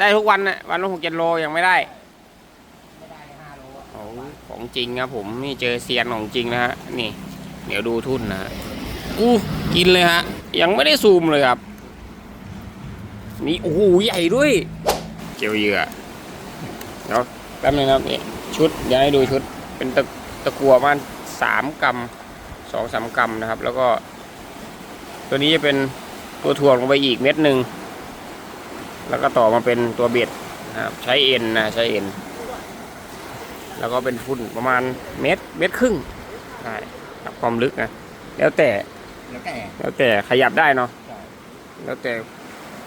ได้ทุกวันนะวันละหกเจ็ดโลยังไม่ได้ไม่ได้ห้าโลอะโอ้ของจริงครับผมนี่เจอเซียนของจริงนะฮะนี่เดี๋ยวดูทุ่นนะฮะอู้กินเลยฮะ ยังไม่ได้ซูมเลยครับ นี่โอ้โหใหญ่ด้วย เจียวเหยื่อเดี๋ยวแป๊บนึงนะครับนี่ชุดเดี๋ยวให้ดูชุดเป็นตะตะกัวประมาณสามกรัมสองสามกรัมนะครับ แล้วก็ ตัวนี้จะเป็นตัวถ่วงลงไปอีกเม็ดหนึ่ง แล้วก็ต่อมาเป็นตัวเบ็ดนะครับใช้เอ็นนะใช้เอ็นแล้วก็เป็นทุนประมาณเมตรเมตรครึ่งได้กับความลึกนะแล้วแต่แล้วแต่แล้วแต่ขยับได้เนาะใช่แล้วแต่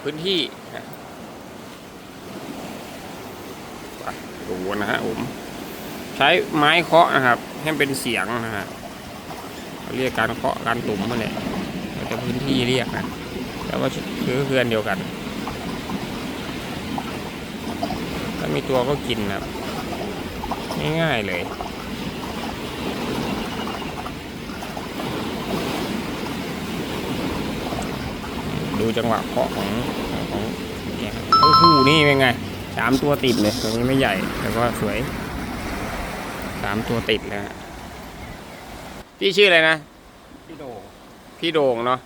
พื้นที่นะไปดูนะฮะผมใช้ไม้เคาะนะครับ ให้เป็นเสียงนะฮะเขาเรียกการเคาะการตุ่มมาเนี่ยแล้วแต่พื้นที่เรียกนะแต่ว่าคือเพื่อนเดียวกัน ถ้ามีตัวก็กินนะครับง่ายๆเลยดูจังหวะเคาะของของแกครับโอ้โหนี่เป็นไงสามตัวติดเลยตัวนี้ไม่ใหญ่แต่ก็สวยสามตัวติดเลยฮะพี่ชื่ออะไรนะพี่โดพี่โด่งเนาะ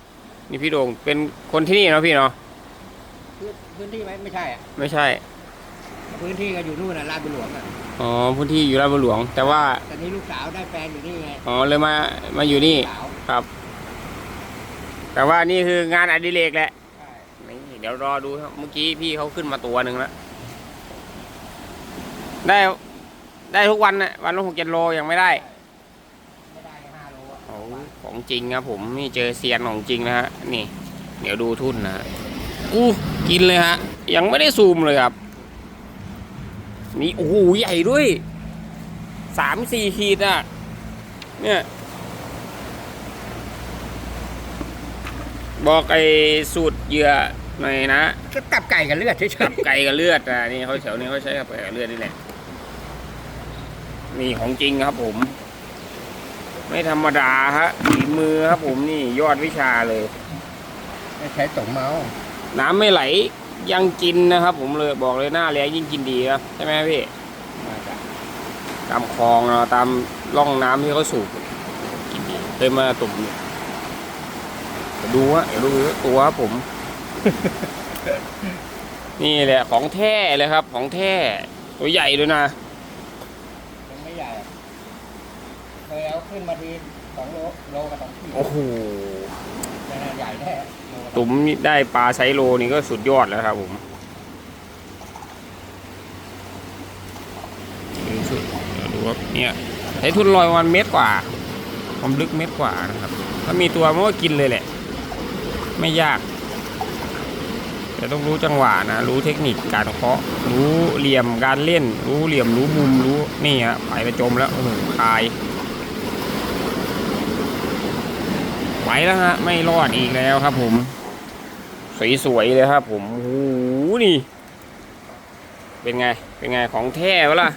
นี่พี่โด่งเป็นคนที่นี่เนาะพี่เนาะพื้นพื้นที่ไหมไม่ใช่อะไม่ใช่ พื้นที่ก็อยู่นู่นน่ะลาดบุญหลวงอะอ๋อพื้นที่อยู่ราชบุรีหลวง แต่ว่าแต่นี้ลูกสาวได้แฟนอยู่นี่ไงอ๋อเลยมามาอยู่นี่สาวครับ แต่ว่านี่คืองานอดิเรกแหละใช่นี่เดี๋ยวรอดูครับเมื่อกี้พี่เขาขึ้นมาตัวหนึ่งแล้วได้ได้ทุกวันนะวันละหกเจ็ดโลยังไม่ได้ ไม่ได้ห้าโลอะโอ้ของจริงครับผมนี่เจอเซียนของจริงนะฮะนี่ เดี๋ยวดูทุ่นนะฮะอู้กินเลยฮะ ยังไม่ได้ซูมเลยครับ นี่โอ้โหใหญ่ด้วยสามสี่ขีดอะ เนี่ยบอกไอ้สูตรเหยื่อหน่อยนะก็ตับไก่กับเลือดเฉยกับไก่กับเลือดอะนี่เขาแถวนี้เขาใช้กับไก่กับเลือดนี่แหละนี่ของจริงครับผม ไม่ธรรมดาฮะฝีมือครับผมนี่ยอดวิชาเลยๆไม่ใช้สงเมาน้ำไม่ไหล ยังกินนะครับ ผมเลยบอกเลยหน้าแรงยิ่งกินดีครับใช่ไหมพี่มาจากตามคลองเนาะตามร่องน้ำที่เขาสูบกินดีเคยมาตุ่มอยู่เดี๋ยวดูฮะเดี๋ยวดูตัวครับผม นี่แหละของแท้เลยครับ ของแท้ตัวใหญ่ด้วยนะยังไม่ใหญ่อะเคยเอาขึ้นมาทีสองโลโลกับสองขีดโอ้โหขนาด ใหญ่แน่ตุ่มนี่ได้ปลาไซโลนี่ก็สุดยอดแล้วครับผมดูสุดดูวดูครับเนี่ยใช้ทุนลอยวันเมตรกว่าความลึกเมตรกว่านะครับ ถ้ามีตัวมันก็กินเลยแหละ ไม่ยาก แต่ต้องรู้จังหวะนะ รู้เทคนิคการเคาะ รู้เหลี่ยมการเล่น รู้เหลี่ยมรู้มุมรู้นี่ฮะไปไปจมแล้วโอ้โหคาย ไหวแล้วฮะ ไม่รอดอีกแล้วครับผม สวยๆเลยครับผมโอ้โหนี่ เป็นไง เป็นไงของแท้วะล่ะ